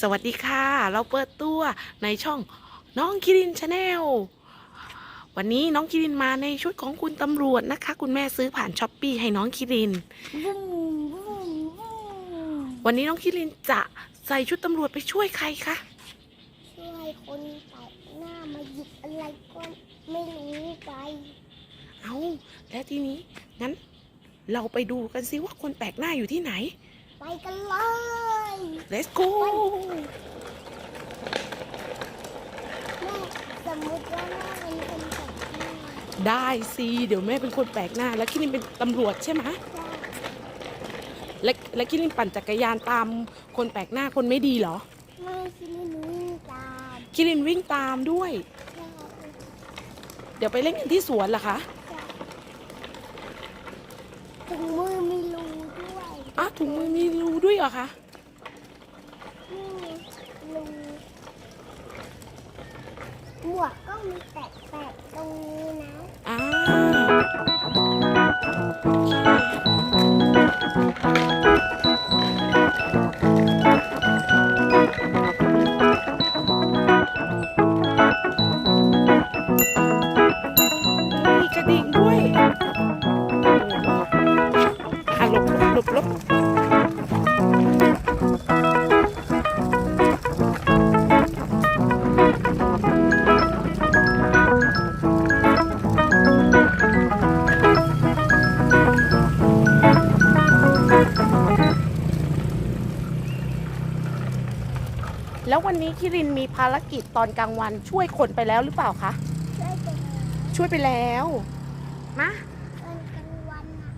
สวัสดีค่ะ เราเปิดตัวในช่องน้องคิรินชาแนลวันนี้น้องคิรินมาในชุดของคุณตำรวจนะคะ คุณแม่ซื้อผ่านช้อปปีให้น้องคิรินวุ้งวุ้งวุ้งวันนี้น้องคิรินจะใส่ชุดตำรวจไปช่วยใครคะช่วยคนแปลกหน้ามาหยิบอะไรก็ไม่รู้ไปเอาแล้วทีนี้งั้น เราไปดูกันซิว่าคนแปลกหน้าอยู่ที่ไหน ไปกันเลย let's go แม่สมมติว่าแม่เป็นคนแปลกหน้าได้สิเดี๋ยวแม่เป็นคนแปลกหน้า แล้วคิรินเป็นตำรวจใช่ไหมจะและและคิรินปั่นจักรยานตามคนแปลกหน้าคนไม่ดีเหรอ ไม่คิดหนูตามคิรินวิ่งตามด้วยจะเดี๋ยวไปเล่นกันที่สวนเหรอคะถุงมือมีรูด้วย อ้าวถุงมือมีรูด้วยเหรอคะนี่รูหมวกก็มีแปะๆตรงนี้นะอ้าวมีารกิจตอนกลางวันช่วยคนไปแล้วหรือเปล่าคะ ช่วยกันนะช่วยไปแล้วมาตอนกลางวันน่ะ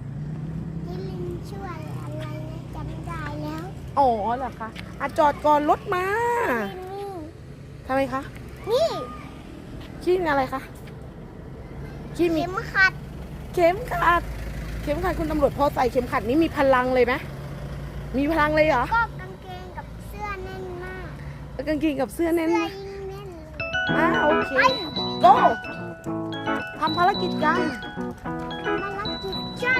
ที่ลิงช่วยอะไรนะจำได้แล้วอ๋อเหรอคะอะจอดก่อนรถมานี่ทำไมคะนี่คิรินอะไรคะคิรินมีเข็มขัดเข็มขัด เข็มขัดคุณตำรวจพอใส่เข็มขัดนี้มีพลังเลยไหมมีพลังเลยเหรอ ก็กางเกงกับเสื้อแน่นมาก กางเกงกับเสื้อแน่นเสื้อมากยิ่งแน่นเลยอ่าโอเคไปโก้ทำภารกิจกันมาลักจิตใช่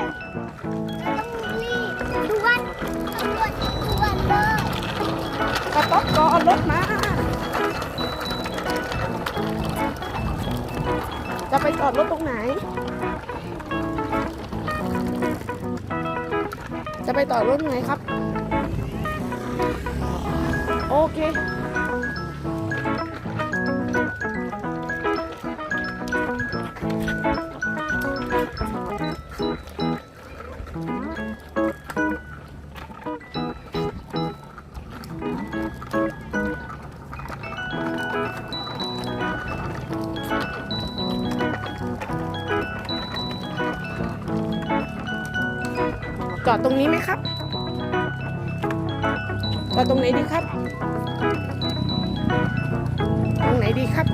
เราต้องรีบด่วนตำรวจด่วนเลยกระต๊อบก็เอารถมา จะไปจอดรถตรงไหน จะไปจอดรถตรงไหนครับ โอเค นี้ไหมครับจอตรงไหนดีครับ ตรงไหนดีครับ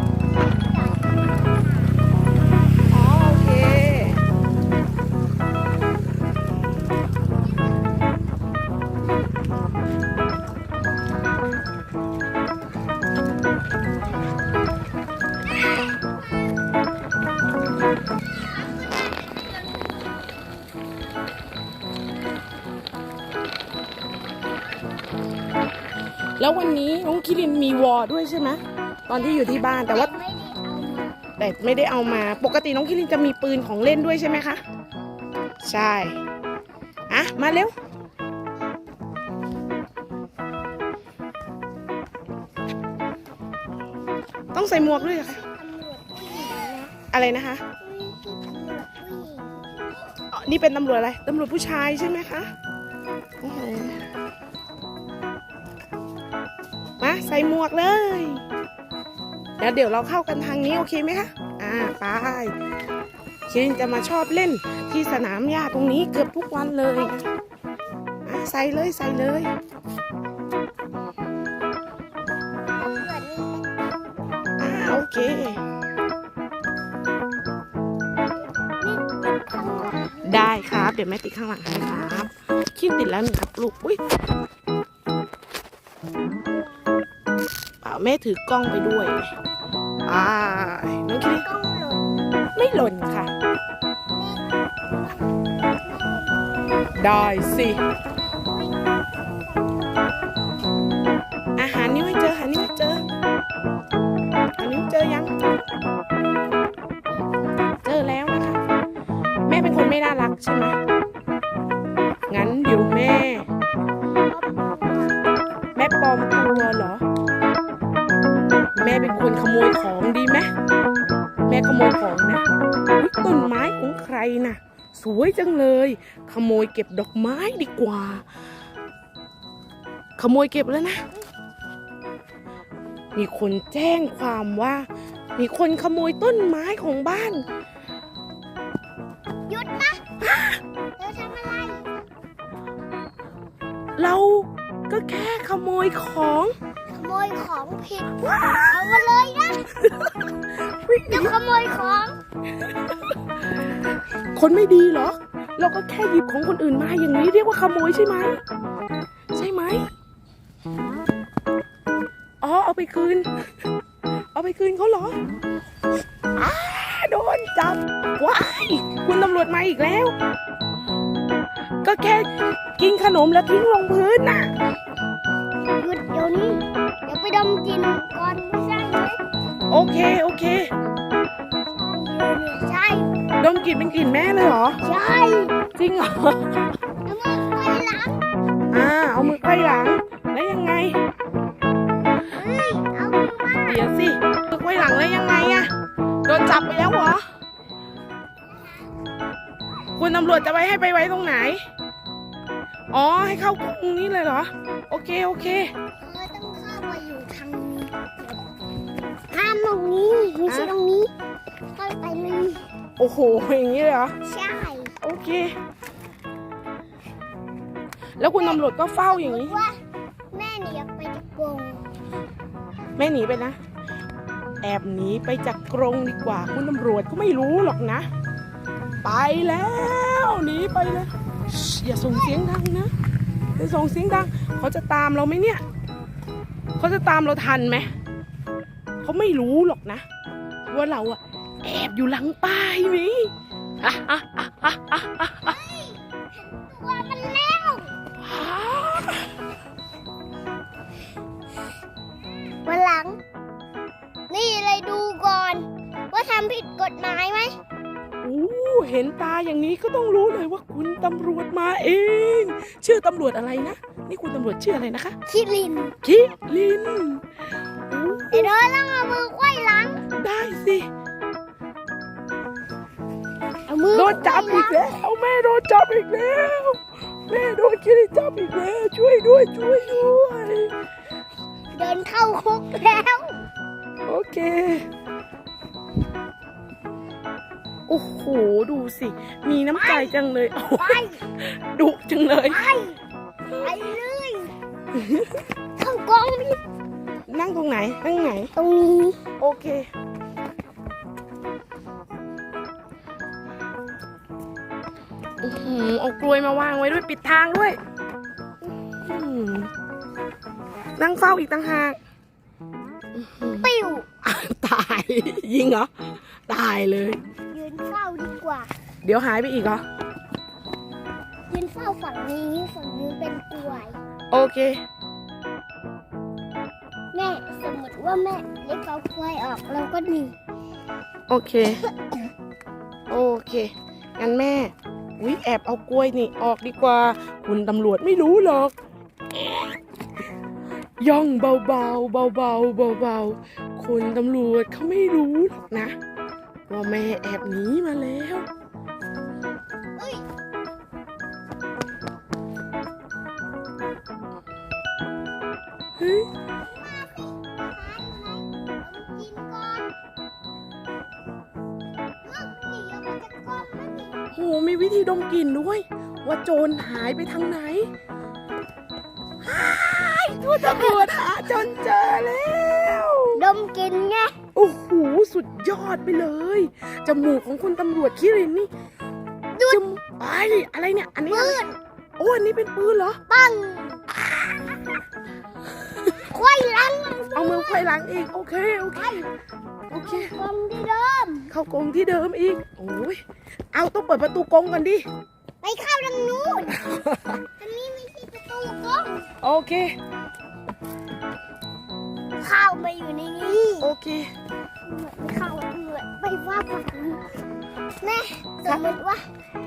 ตอนที่อยู่ที่บ้านแต่ว่าไม่ได้เอามาแต่ไม่ได้เอามาปกติน้องคิรินจะมีปืนของเล่นด้วยใช่ไหมคะ ใช่อะมาเร็วต้องใส่หมวกด้วยเหรอคะตำรวจผู้หญิงนะอะไรนะคะนี่ที่ตำรวจผู้หญิงอ๋อนี่เป็นตำรวจอะไรตำรวจผู้ชายใช่ไหมคะโอ้โหมาใส่หมวกเลย แล้วเดี๋ยวเราเข้ากันทางนี้โอเคไหมคะ อ่าไปชินจะมาชอบเล่นที่สนามหญ้าตรงนี้เกือบทุกวันเลยอะใส่เลยใส่เลยอ่าโอเคได้ครับ เดี๋ยวแม่ติดข้างหลังให้ครับคิดติดแล้วหนึ่งครับลูกอุ้ยเปล่าแม่ถือกล้องไปด้วย อ่าน้องคิริไม่หล่นค่ะ ได้สิ อาหารนี้ไม่เจอหานี้ไม่เจออันนี้เจอยัง เจอแล้วนะคะ แม่เป็นคนไม่น่ารักใช่ไหมงั้นเดี๋ยวแม่ เป็นคนขโมยของดีไหมแม่ขโมยของนะอุ๊ยต้นไม้ของใครน่ะสวยจังเลย ขโมยเก็บดอกไม้ดีกว่า ขโมยเก็บแล้วนะ มีคนแจ้งความว่า มีคนขโมยต้นไม้ของบ้านหยุดนะเธอทำอะไร เราก็แค่ขโมยของ ขโมยของผิดเอามาเลยนะจะขโมยของคนไม่ดีเหรอ เราก็แค่หยิบของคนอื่นมาอย่างนี้เรียกว่าขโมยใช่ไหมใช่ไหมอ๋อเอาไปคืน เอาไปคืนเขาเหรออ้าโดนจับว้ายคุณตำรวจมาอีกแล้ว ก็แค่กินขนมแล้วทิ้งลงพื้นน่ะหยุดเดี๋ยวนี้เดี๋ยว ไปดมกลินก่อนไม่ใช่ไหมโอเคโอเคยืนเนี่ยใช่ดมกลิ่นเป็นกลิ่นแม่เลยเหรอ ใช่จริงเหรอแล้วมือไขว้หลังอ่าเอามือไขว้หลังแล้วยังไง เฮ้ยเอามือมาเดี๋ยวสิมือไขว้หลังแล้วยังไงอะโดนจับไปแล้วเหรอ คุณตำรวจจะไปให้ไปไว้ตรงไหน อ๋อให้เข้ากรงนี้เลยเหรอ โอเคโอเค ตรงนี้ไม่ใช่ตรงนี้เข้าไปเลยโอ้โหอย่างนี้เลยเหรอใช่โอเค แล้วคุณตำรวจก็เฝ้าอย่างนี้ ว่าแม่เนี่ยไปจะกรงแม่หนีไปนะ แอบหนีไปจากกรงดีกว่า คุณตำรวจก็ไม่รู้หรอกนะ ไปแล้วหนีไปแล้วชิอย่าส่งเสียงดังนะอย่าส่งเสียงดัง เขาจะตามเราไหมเนี่ย เขาจะตามเราทันไหม เขาไม่รู้หรอกนะ ว่าเราอะแอบอยู่หลังป้ายนี้อะอะอะอะอะอะอะตัวมันแล้วอะวันหลัง นี่เลยดูก่อน ว่าทำผิดกฎหมายไหมอู้เห็นตาอย่างนี้ก็ต้องรู้เลยว่าคุณตำรวจมาเอง ชื่อตำรวจอะไรนะ นี่คุณตำรวจชื่ออะไรนะคะ คิริน คิลินอู้ เดี๋ยวเธอต้องเอามือไขว้หลัง ได้สิ เอามือโดนจับอีกแล้วแม่โดนจับอีกแล้วแม่โดนคิรินจับอีกแล้วช่วยด้วยช่วยด้วยเดินเข้าคุกแล้ว โอเค โอ้โหดูสิ มีน้ำใจจังเลยโอ้ไปดุจังเลย ไป ไปเลย เข้ากล้อง นี่นั่งตรงไหน นั่งไหน ตรงนี้ โอเคอื้อหือเอากลวยมาวางไว้ด้วยปิดทางด้วยอื้อหือนั่งเฝ้าอีกต่างหากอื้อหือปิ้วอะตาย ยิงเหรอ ตายเลย ยืนเฝ้าดีกว่า เดี๋ยวหายไปอีกเหรอ ยืนเฝ้าฝั่งนี้ ฝั่งนี้เป็นกล้วย โอเค แม่เล็กเอากล้วยออกเราก็หนีโอเค โอเค งั้นแม่วิแอบเอากล้วยนี่ออกดีกว่า คุณตำรวจไม่รู้หรอก ย่องเบาๆเบาๆเบาๆคุณตำรวจเขาไม่รู้หรอกนะ ว่าแม่แอบหนีมาแล้ว ดมกลิ่นด้วย ว่าโจรหายไปทางไหนหายคุณตำรวจหาจนเจอแล้วดมกลินไงโอ้โหสุดยอดไปเลยจมูกของคุณตำรวจคิรินนี่จมูกไอ้อะไรเนี่ย อันนี้ปือะไรนโอ้อันนี้เป็นปืนเหรอปังควยหลังเอามือไขว้หลังอีกโอเคโอเค โอเคกล้องที่เดิม เข้ากรงที่เดิมอีก โอ้ย เอาต้องเปิดประตูกรงกันดิ ไปเข้าทางนู้นอันนี้ไม่ใช่ประตูกล้องโอเค เข้ามาอยู่ในนี้โอเคไม่เข้าตำรวจไปว่าฝั่งนี้แม่สมมติว่า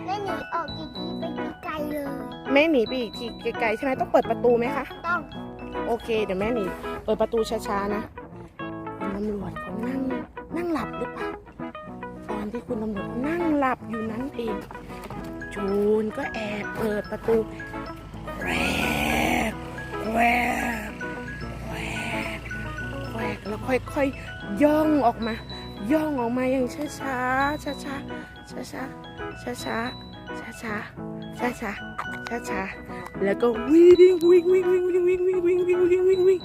แม่หนีออกกี่ทีไปไกลๆเลย แม่หนีไปอีกทีไกลๆใช่ไหมต้องเปิดประตูไหมคะ ต้อง โอโอเค เดี๋ยวแม่หนีเปิดประตูช้าๆนะ คุณตำรวจเขานั่งนั่งหลับหรือเปล่าตอนที่คุณตำรวจนั่งหลับอยู่นั้นเองโจรก็แอบเปิดประตูแกรกแกรกแกรกแกรกแล้วค่อยๆย่องออกมา ย่องออกมาอย่างช้าช้าช้าช้าช้าช้าช้าช้าช้าช้าช้าช้าช้าช้าแล้วก็วิ่งวิ่งวิ่งวิ่งวิ่งวิ่งวิ่งวิ่งวิ่งวิ่งวิ่ง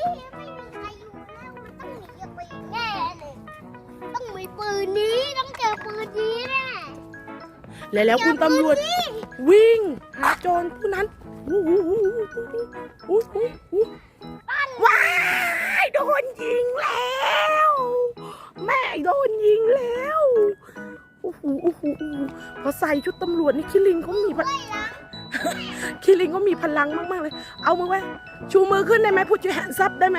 ไม่มีใครอยู่แล้วมันต้องหนีออกไปแน่เลยต้องมีปืนนี้ต้องเจอปืนนี้แน่แล้วแล้วคุณตำรวจเจอปืนนี้วิ่ง หาโจรผู้นั้นอู้หูหูหูหูหูหูว้ายโดนยิงแล้ว แม่โดนยิงแล้วโอ้โหโอ้โหโอ้โหพอใส่ชุดตำรวจนี่คิริงเขามีพลัง คิริงเขามีพลังมากๆเลย เอามือไว้ ชูมือขึ้นได้ไหมพูดจูแฮนซับได้ไหม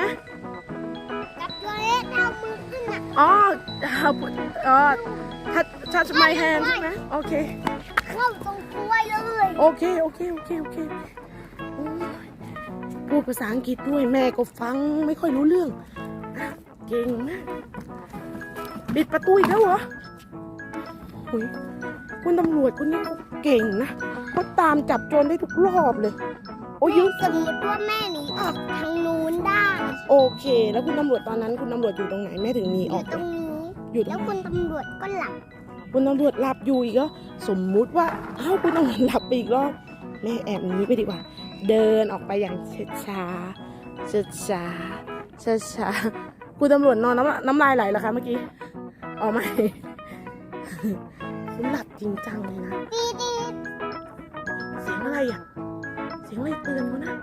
กับตัวเล็กเอามือขึ้นอะอ๋อเอาพูดเออทัชทัชไมแฮนใช่ไหมโอเค เข้าตรงกล้วยเลยโอเค โอเค โอเค โอเคโอ้ยพูดภาษาอังกฤษด้วยแม่ก็ฟังไม่ค่อยรู้เรื่องอะเก่งมากปิดประตูอีกแล้วเหรอหุย คุณตำรวจคนนี้เขาเก่งนะเขาตามจับโจรได้ทุกรอบเลย โอ้ยยืดสมมติว่าแม่หนีออกทางนู้นได้ โอเค แล้วคุณตำรวจตอนนั้นคุณตำรวจอยู่ตรงไหนแม่ถึงหนีอออยู่กตรงนี้อยู่ตรแล้วงไหนคุณตำรวจก็หลับคุณตำรวจหลับอยู่อีกแล้วสมมุติว่าเอ้าคุณตำรวจหลับไปอีกรอบแม่แอบหนีไปดีกว่า เดินออกไปอย่างช้าช้าช้าช้าช้าๆคุณตำรวจนอนน้ำน้ำลายไหลเหรอคะเมื่อกี้ออกไห มคุณหลับจริงจังเลยนะดีดีเสียงอะไรอะ เสียงอะไรเตือนเขานะ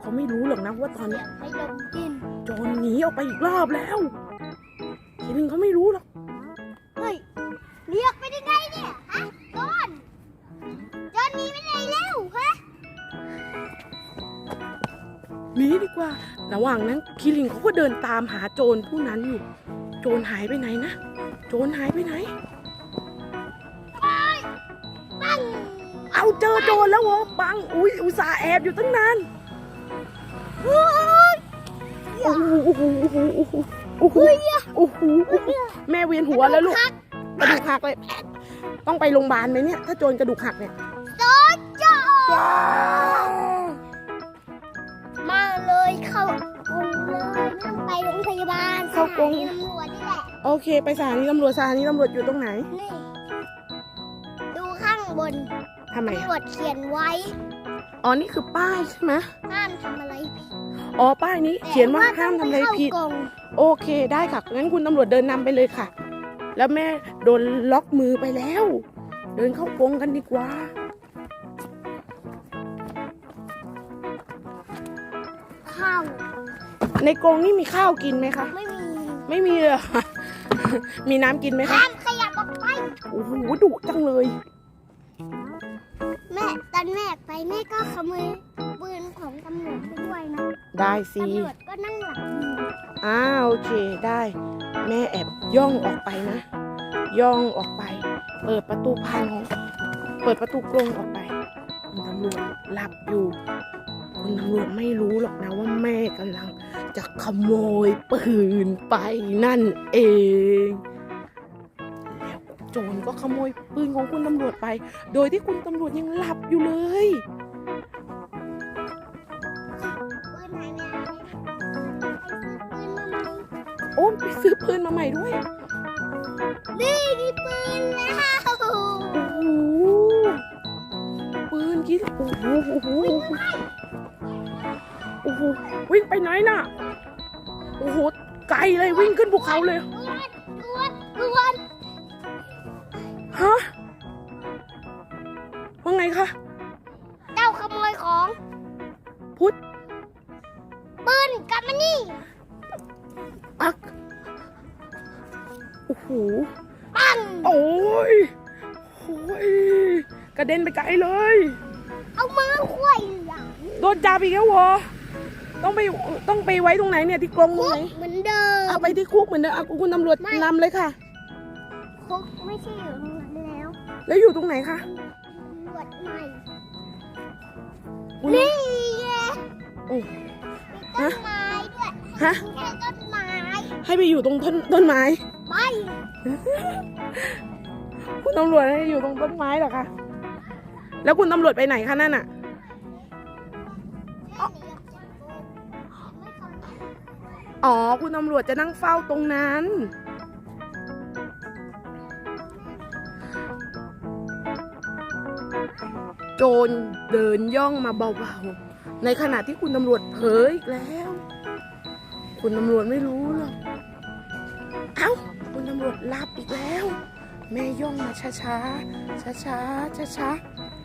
เขาไม่รู้หรอกนะว่าตอนเสีเนี้ยยงให้ลมกินโจรหนีออกไปอีกรอบแล้วทีนึงเขาไม่รู้หรอก เฮ้ย เรียกไปได้ไงเนี่ยฮะจอนจอนหนีไปไหนแล้วฮะหนีดีกว่า ระหว่างนั้นคิริงเขาก็เดินตามหาโจรผู้นั้นอยู่ โจรหายไปไหนนะ โจรหายไปไหน เอาเจอโจรแล้วเหรอปัง อุ้ยอุตส่าห์แอบอยู่ตั้งนานเฮ้ยโอ้โหโอ้โหโอ้โหโอ้โหโอ้โหโอ้โหโอ้โหแม่เวียนหัวแล้วลูกคักกระดูกหักเลย ต้องไปโรงพยาบาลไหมเนี่ย ถ้าโจรกระดูกหักเนี่ยโซจอมาเลยเข้ากรงเลยนั่งไปโรงพยาบาลเข้ากรงสถนีตำรวจนี่แหละ โอเค ไปสถานีตำรวจสถานีตำรวจอยู่ตรงไหน นี่ ดูข้างบน ทำไมตำรอะวจเขียนไว้อ๋อ นี่คือป้ายใช่ไหมห้ามทำอะไรผิดอ๋อ ป้ายนี้เขียนว่าห้ามทำอะไรผิด แต่ว่าต้องปเข้ากรงโอเคได้ค่ะ งั้นคุณตำรวจเดินนำไปเลยค่ะ แล้วแม่โดนล็อกมือไปแล้ว เดินเข้ากรงกันดีกว่าข้าวในกรงนี่มีข้าวกินไหมคะ ไม่มีไม่มีเลยเหรอ มีน้ำกินไหมคะ ห้ามขยับออกไป โอ้โหดุจังเลย แม่ตอนแม่ไปแม่ก็ขโมยปืนของตำรวจไปด้วยนะได้สิตำรวจก็นั่งหลับอยู่อ้าโอเคได้ แม่แอบย่องออกไปนะ ย่องออกไป เปิดประตูพานของเปิดประตูกรงออกไปคุณตำรวจหลับอยู่คุณตำรวจไม่รู้หรอกนะว่าแม่กำลังจะขโมยปืนไปนั่นเองแล้ว โจรก็ขโมยปืนของคุณตำรวจไป โดยที่คุณตำรวจยังหลับอยู่เลยปืนหายไปไหนไปซื้อปืนมาใหม่โอ้ไปซื้อปืนมาใหม่ด้วย นี่มีปืนแล้วโอ้โหปืนกินโอ้โหโอ้โหโอ้โหวิ่งไปไหนน่ะ โอ้โหไกลเลยวิ่งขึ้นภูเขาเลย ฮะว่าไงคะเจ้าขโมยของพุทธปืนกลับมานี่อักโอ้โหปังโอ้ยโอ้ยกระเด็นไปไกลเลย เอามือควยหลังโดนจับอีกแล้วเหรอต้องไปต้องไปไว้ตรงไหนเนี่ยที่กรงตรงไหนเหมือนเดิมเอาไปที่คุกเหมือนเดิมเอาคุณตำรวจไม่นำเลยค่ะคคุกไม่ใช่อยู่ตรงนั้น แล้วแล้วอยู่ตรงไหนคะตำรวจใหม่อุ๊ยนี่ไงโอ้มีต้นไม้ด้วยฮะแค่ต้นไม้ ให้ไปอยู่ตรงต้นต้นไม้ ไม่ คุณตำรวจให้อยู่ตรงต้นไม้เหรอคะ แล้วคุณตำรวจไปไหนคะนั่นอะแค่หนีออกจากคุกไม่เคยอ๋อ คุณตำรวจจะนั่งเฝ้าตรงนั้น โจรเดินย่องมาเบาๆ ในขณะที่คุณตำรวจเผลออีกแล้ว คุณตำรวจไม่รู้หรอก เอ้า คุณตำรวจหลับอีกแล้ว แม่ย่องมาช้าๆ ช้าๆ ช้า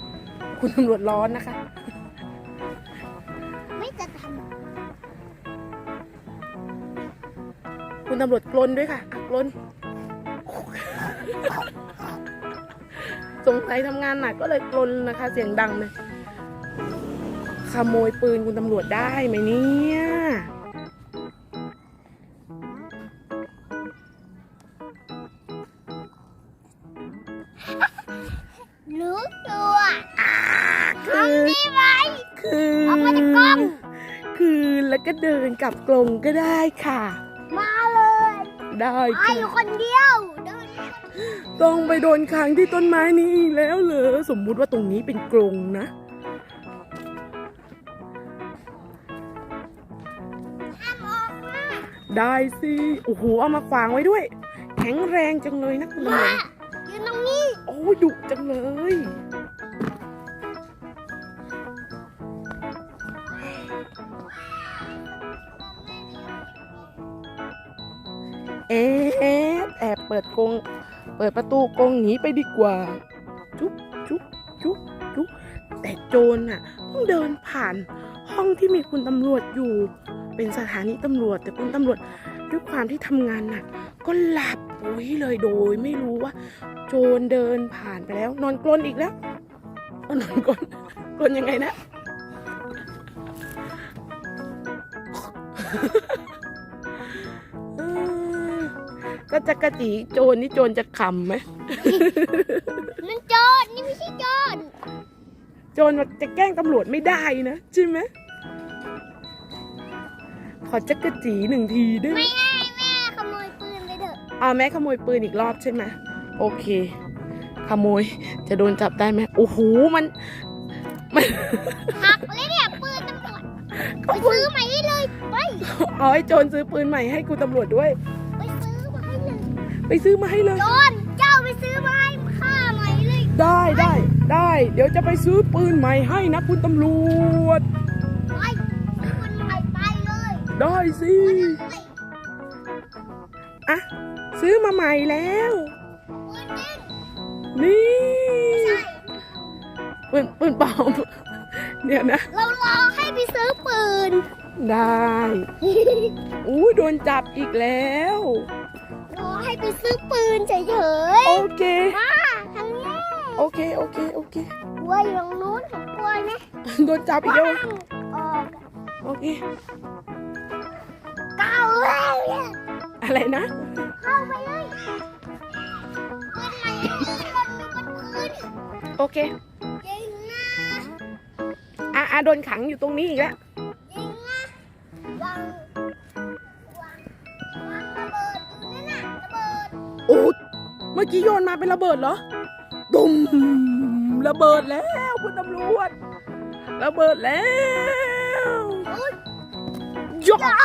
ๆ คุณตำรวจร้อนนะคะ ไม่จะทคุณตำรวจกลนด้วยค่ะอะกลน สงสัยทำงานหนักก็เลยกลนนะคะ เสียงดังเลยขโมยปืนคุณตำรวจได้ไหมเนี่ยำรู้ตัวคือนี่ไหมคือเอามาจากกล้องคือแล้วก็เดินกลับกรงก็ได้ค่ะ มาเลย ได้ไอ้ค่ะ อยู่คนเดียวเดิน ต้องไปโดนค้างที่ต้นไม้นี้อีกแล้วเหรอสมมุติว่าตรงนี้เป็นกรงนะห้ามออกมาได้สิโอ้โหเอามาขวางไว้ด้วย แข็งแรงจังเลยนะคุณตำรวจยืนตรงนี้ โอ้ยดุจังเลยเอ๊ะแอบเปิดกรง เปิดประตูกรงหนีไปดีกว่า จุ๊บจุ๊บจุ๊บจุ๊บแต่โจรน่ะต้องเดินผ่านห้องที่มีคุณตำรวจอยู่ เป็นสถานีตำรวจแต่คุณตำรวจด้วยความที่ทำงานหนักก็หลับปุ๋ยเลยโดยไม่รู้ว่า โจรเดินผ่านไปแล้ว นอนกลนอีกแล้วนอนกลนกลนยังไงนะ ก็จะกระจีโจรนี่โจรจะขำไหมนั่นโจรนี่ไม่ใช่โจรโจรจะแกล้งตำรวจไม่ได้นะใช่ไหมขอจักกระจีหนึ่งทีได้ไหมไม่ให้แม่ขโมยปืนไปเถอะอ่าแม่ขโมยปืนอีกรอบใช่ไหมโอเค ขโมยจะโดนจับได้ไหมโอ้โหมันมันหักเลยเนี่ยปืนตำรวจไปซื้อใหม่ได้เลยไปเอาให้โจรซื้อปืนใหม่ให้คุณตำรวจด้วย ไปซื้อมาให้เลยโจรเจ้าไปซื้อมาให้ข้าใหม่เลยได้ได้ได้ เดี๋ยวจะไปซื้อปืนใหม่ให้นะคุณตำรวจ ไปซื้อปืนใหม่ไปเลยได้สิไปอะซื้อมาใหม่แล้วปืนจริงนี่ใช่ปืนปืนปลอมเดี๋ยวนะเรารอให้ไปซื้อปืน ได้ อู้โดนจับอีกแล้วรอ ให้ไปซื้อปืนเฉยโอเค ๆมาทางนี้โอเค โอเค โอเค กลัวอยู่ตรงนู้นเห็นกลัวไหมโดนจับอีกแล้วออกโอเคก้าวแล้วเนี่ยอะไรนะ เข้าไปเลยปืนใหม่ปืนบนมีบนพื้นโอเคยิงนะ อะอะโดนขังอยู่ตรงนี้อีกแล้ว โอ้เมื่อกี้โยนมาเป็นระเบิดเหรอดุมระเบิดแล้วคุณตำรวจ ระเบิดแล้วอุ๊ยยกอ้า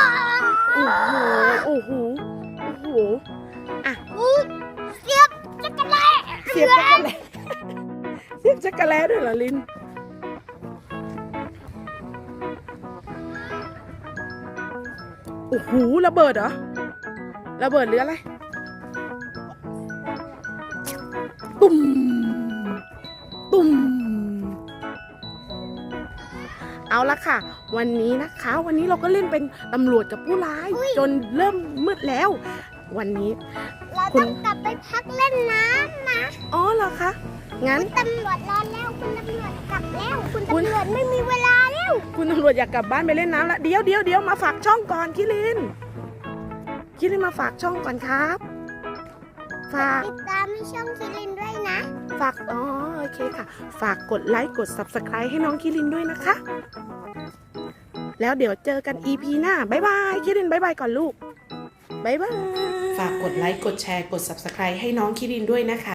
โอ้โหโอ้โหโอ้โหอุ๊ยเสียบจักรแล้เสียบจักรแลเสียบจักรแลด้วยเหรอลินโอ้โหระเบิดเหรอระเบิดหรืออะไร ตุ่มตุ่มเอาละค่ะ วันนี้นะคะ วันนี้เราก็เล่นเป็นตำรวจกับผู้ร้าย จนเริ่มมืดแล้ว วันนี้ เราคุณ ต้องกลับไปพักเล่นน้ำนะอ๋อเหรอคะงั้นตำรวจรอแล้วคุณตำรวจกลับแล้ว คุณคุณ ตำรวจไม่มีเวลาแล้วคุณตำรวจอยากกลับบ้านไปเล่นน้ำละเดี๋ยวเดี๋ยวเดี๋ยวมาฝากช่องก่อนคิรินคิรินมาฝากช่องก่อนครับ ฝากติดตามให้ช่องคิรินด้วยนะ ฝากอ๋อโอเคค่ะ ฝากกดไลค์กด subscribe ให้น้องคิรินด้วยนะคะ แล้วเดี๋ยวเจอกัน EP หน้าบ๊ายบายคิรินบ๊ายบายก่อนลูกบ๊ายบายฝากกดไลค์กดแชร์กด subscribe ให้น้องคิรินด้วยนะคะ